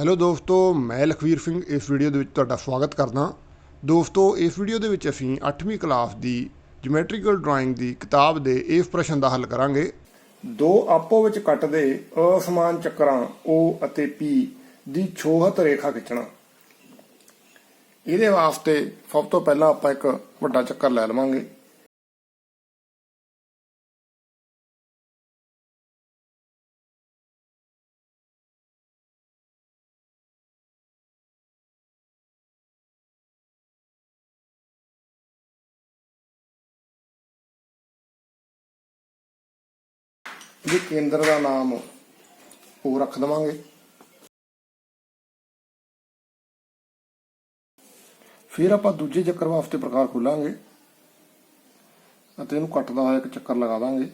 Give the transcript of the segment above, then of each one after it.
Hello ਦੋਸਤੋ, ਮੈਂ ਲਖਵੀਰ ਸਿੰਘ, ਇਸ ਵੀਡੀਓ ਦੇ ਵਿੱਚ ਤੁਹਾਡਾ ਸਵਾਗਤ ਕਰਦਾ। ਦੋਸਤੋ, ਇਸ ਵੀਡੀਓ ਦੇ ਵਿੱਚ ਅਸੀਂ 8ਵੀਂ ਕਲਾਸ ਦੀ ਜਿਓਮੈਟ੍ਰੀਕਲ ਡਰਾਇੰਗ ਦੀ ਕਿਤਾਬ ਦੇ ਇਸ ਪ੍ਰਸ਼ਨ ਦਾ ਹੱਲ ਕਰਾਂਗੇ। ਦੋ ਆਪੋ ਵਿੱਚ ਕੱਟਦੇ ਅਸਮਾਨ ਚੱਕਰਾਂ O ਅਤੇ P ਦੀ ਛੋਹਤ ਰੇਖਾ ਖਿੱਚਣਾ। ਇਹਦੇ ਵਾਸਤੇ ਸਭ ਤੋਂ ਪਹਿਲਾਂ ਆਪਾਂ ਇੱਕ ਵੱਡਾ ਚੱਕਰ ਲੈ ਲਵਾਂਗੇ। ਇਹਦੇ ਕੇਂਦਰ ਦਾ ਨਾਮ ਉਹ ਰੱਖ ਦਵਾਂਗੇ। ਫਿਰ ਆਪਾਂ ਦੂਜੇ ਚੱਕਰ ਵਾਸਤੇ ਪ੍ਰਕਾਰ ਖੋਲਾਂਗੇ ਅਤੇ ਇਹਨੂੰ ਕੱਟਦਾ ਹੋਇਆ ਇੱਕ ਚੱਕਰ ਲਗਾ ਦਾਂਗੇ।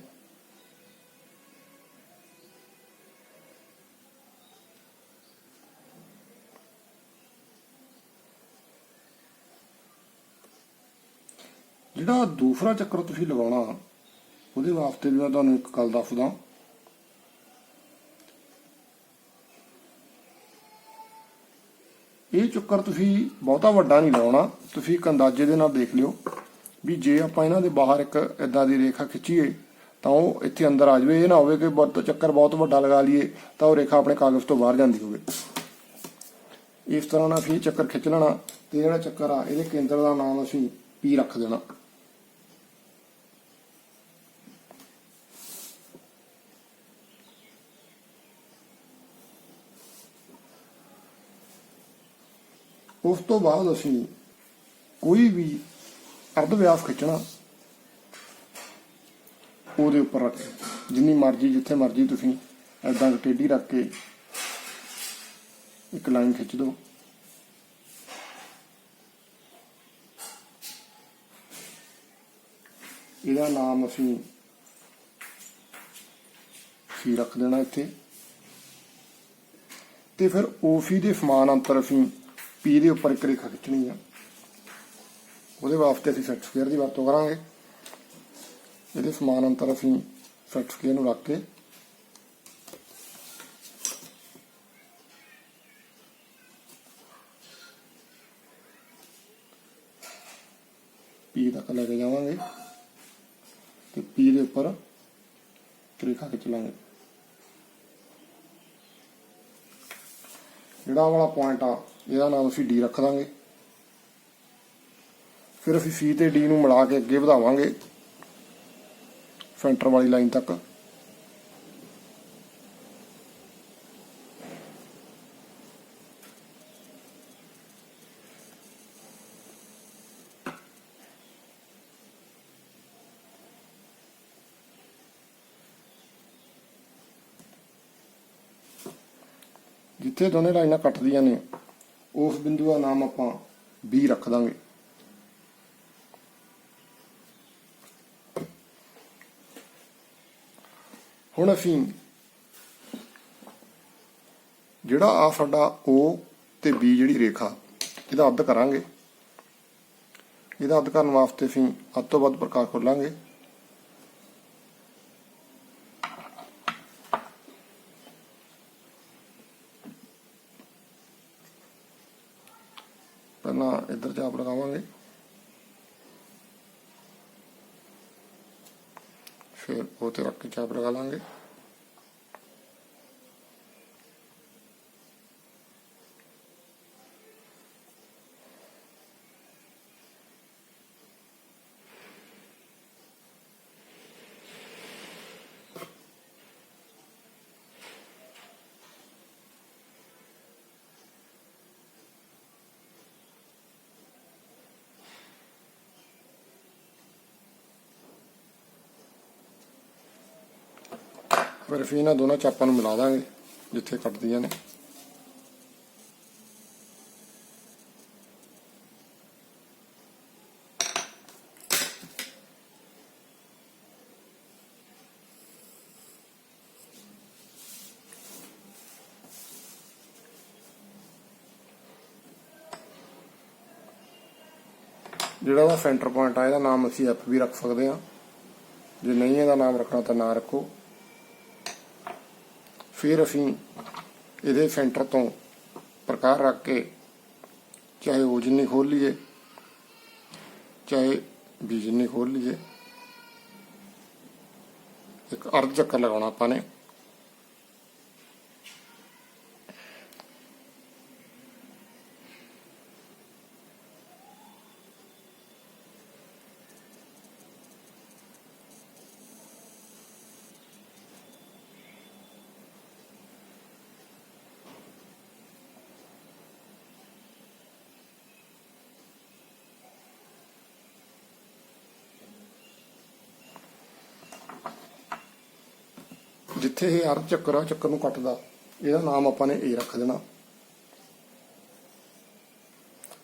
ਜਿਹੜਾ ਦੂਸਰਾ ਚੱਕਰ ਤੁਸੀਂ ਲਗਾਉਣਾ ਉਹਦੇ ਵਾਸਤੇ ਵੀ ਮੈਂ ਤੁਹਾਨੂੰ ਇੱਕ ਗੱਲ ਦੱਸਦਾ ਇਹ ਚੱਕਰ ਤੁਸੀਂ ਬਹੁਤਾ ਵੱਡਾ ਨਹੀਂ ਲਾਉਣਾ। ਤੁਸੀਂ ਇੱਕ ਅੰਦਾਜ਼ੇ ਦੇ ਨਾਲ ਦੇਖ ਲਿਓ ਵੀ ਜੇ ਆਪਾਂ ਇਹਨਾਂ ਦੇ ਬਾਹਰ ਇੱਕ ਇਦਾਂ ਦੀ ਰੇਖਾ ਖਿੱਚੀਏ, ਤਾਂ ਉਹ ਇੱਥੇ ਅੰਦਰ ਆ ਜਾਵੇ। ਇਹ ਨਾ ਹੋਵੇ ਕਿ ਬਹੁਤ ਚੱਕਰ ਬਹੁਤ ਵੱਡਾ ਲਗਾ ਲਈਏ, ਤਾਂ ਉਹ ਰੇਖਾ ਆਪਣੇ ਕਾਗਜ਼ ਤੋਂ ਬਾਹਰ ਜਾਂਦੀ ਹੋਵੇ। ਇਸ ਤਰ੍ਹਾਂ ਨਾਲ ਫਿਰ ਚੱਕਰ ਖਿੱਚ ਲੈਣਾ ਤੇ ਜਿਹੜਾ ਚੱਕਰ ਆ, ਇਹਦੇ ਕੇਂਦਰ ਦਾ ਨਾਮ ਅਸੀਂ ਪੀ ਰੱਖ ਦੇਣਾ। ਉਸ ਤੋਂ ਬਾਅਦ ਅਸੀਂ ਕੋਈ ਵੀ ਅਰਧ ਵਿਆਸ ਖਿੱਚਣਾ ਉਹਦੇ ਉੱਪਰ ਰੱਖ ਜਿੰਨੀ ਮਰਜ਼ੀ, ਜਿੱਥੇ ਮਰਜ਼ੀ ਤੁਸੀਂ ਐਦਾਂ ਟੇਢੀ ਰੱਖ ਕੇ ਇੱਕ ਲਾਈਨ ਖਿੱਚ ਦਿਓ। ਇਹਦਾ ਨਾਮ ਅਸੀਂ ਸੀ ਰੱਖ ਦੇਣਾ ਇੱਥੇ। ਤੇ ਫਿਰ OC ਦੇ ਸਮਾਨ ਅੰਤਰ ਅਸੀਂ ਪੀ ਦੇ ਉੱਪਰ ਇੱਕ ਰੇਖਾ ਖਿੱਚਣੀ ਆ। ਉਹਦੇ ਵਾਸਤੇ ਅਸੀਂ ਸੈਟ ਸਕੁਅਰ ਦੀ ਵਰਤੋਂ ਕਰਾਂਗੇ। ਇਹਦੇ ਸਮਾਨ ਅੰਤਰ ਅਸੀਂ ਸੈਟ ਸਕੁਅਰ ਨੂੰ ਰੱਖ ਕੇ ਪੀ ਤੱਕ ਲੈ ਕੇ ਜਾਵਾਂਗੇ ਤੇ ਪੀ ਦੇ ਉੱਪਰ ਰੇਖਾ ਖਿੱਚ ਲਾਂਗੇ। ਜਿਹੜਾ ਵਾਲਾ ਪੁਆਇੰਟ ਆ ਇਹਦਾ ਨਾਮ ਅਸੀਂ D ਰੱਖ ਦਾਂਗੇ। ਫਿਰ ਅਸੀਂ C ਤੇ D ਨੂੰ ਮਿਲਾ ਕੇ ਅੱਗੇ ਵਧਾਵਾਂਗੇ। ਸੈਂਟਰ ਵਾਲੀ ਲਾਈਨ ਤੱਕ। ਜਿੱਥੇ ਦੋਨੇ ਲਾਈਨਾਂ ਕੱਟਦੀਆਂ ਨੇ ਉਸ ਬਿੰਦੂ ਦਾ ਨਾਮ ਆਪਾਂ B ਰੱਖ ਦਾਂਗੇ। ਹੁਣ ਅਸੀਂ ਜਿਹੜਾ ਆ ਸਾਡਾ O ਤੇ B ਜਿਹੜੀ ਰੇਖਾ, ਇਹਦਾ ਅੱਧ ਕਰਾਂਗੇ। ਇਹਦਾ ਅੱਧ ਕਰਨ ਵਾਸਤੇ ਅਸੀਂ ਅੱਧ ਤੋਂ ਵੱਧ ਪ੍ਰਕਾਰ ਖੋਲਾਂਗੇ। ਪਹਿਲਾਂ ਇੱਧਰ ਚਾਪ ਲਗਾਵਾਂਗੇ ਫਿਰ ਉਹ ਤੇ ਰੱਖ ਕੇ ਚਾਪ ਲਗਾ ਲਾਂਗੇ। ਫਿਰ ਅਸੀਂ ਇਹਨਾਂ ਦੋਨਾਂ ਚਾਪਾਂ ਨੂੰ ਮਿਲਾ ਦਾਂਗੇ, ਜਿੱਥੇ ਕੱਟਦੀਆਂ ਨੇ। ਜਿਹੜਾ ਉਹਦਾ ਸੈਂਟਰ ਪੁਆਇੰਟ ਆ, ਇਹਦਾ ਨਾਮ ਅਸੀਂ ਐਫ ਵੀ ਰੱਖ ਸਕਦੇ ਹਾਂ। ਜੇ ਨਹੀਂ ਇਹਦਾ ਨਾਮ ਰੱਖਣਾ ਤਾਂ ਨਾ ਰੱਖੋ। ਫਿਰ ਅਸੀਂ ਇਹਦੇ ਸੈਂਟਰ ਤੋਂ ਪ੍ਰਕਾਰ ਰੱਖ ਕੇ ਚਾਹੇ ਉਹ ਜਿੰਨੀ ਖੋਲ ਲਈਏ, ਚਾਹੇ ਵੀ ਜਿੰਨੀ ਖੋਲ ਲਈਏ, ਇੱਕ ਅਰਧ ਚੱਕਰ ਲਗਾਉਣਾ ਆਪਾਂ ਨੇ। ਜਿੱਥੇ ਇਹ ਅਰਧ ਚੱਕਰ ਆ, ਚੱਕਰ ਨੂੰ ਕੱਟਦਾ, ਇਹਦਾ ਨਾਮ ਆਪਾਂ ਨੇ A ਰੱਖ ਦੇਣਾ।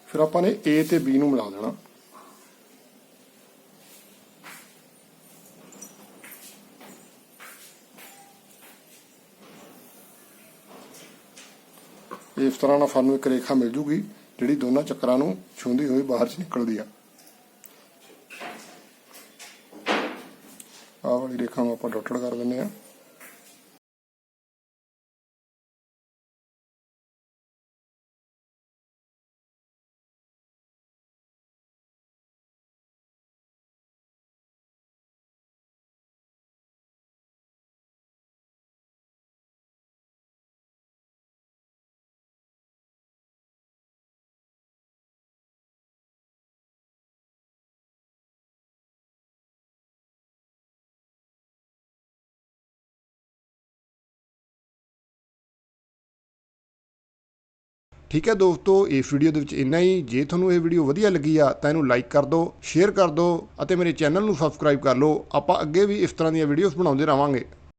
ਫਿਰ ਆਪਾਂ ਨੇ A ਤੇ B ਨੂੰ ਮਿਲਾ ਦੇਣਾ। ਇਸ ਤਰ੍ਹਾਂ ਨਾਲ ਸਾਨੂੰ ਇੱਕ ਰੇਖਾ ਮਿਲ ਜੂਗੀ, ਜਿਹੜੀ ਦੋਨਾਂ ਚੱਕਰਾਂ ਨੂੰ ਛੂੰਹਦੀ ਹੋਈ ਬਾਹਰ ਚ ਨਿਕਲਦੀ ਆ। ਆਹ ਵਾਲੀ ਰੇਖਾ ਨੂੰ ਆਪਾਂ ਡਾਟਡ ਕਰ ਦਿੰਦੇ ਆ। ਠੀਕ ਹੈ ਦੋਸਤੋ, ਇਸ ਵੀਡੀਓ ਦੇ ਵਿੱਚ ਇੰਨਾ ਹੀ। ਜੇ ਤੁਹਾਨੂੰ ਇਹ ਵੀਡੀਓ ਵਧੀਆ ਲੱਗੀ ਆ, ਤਾਂ ਇਹਨੂੰ ਲਾਈਕ ਕਰ ਦਿਓ ਸ਼ੇਅਰ ਕਰ ਦਿਓ ਅਤੇ ਮੇਰੇ ਚੈਨਲ ਨੂੰ ਸਬਸਕ੍ਰਾਈਬ ਕਰ ਲਓ। ਆਪਾਂ ਅੱਗੇ ਵੀ ਇਸ ਤਰ੍ਹਾਂ ਦੀਆਂ ਵੀਡੀਓਜ਼ ਬਣਾਉਂਦੇ ਰਹਾਂਗੇ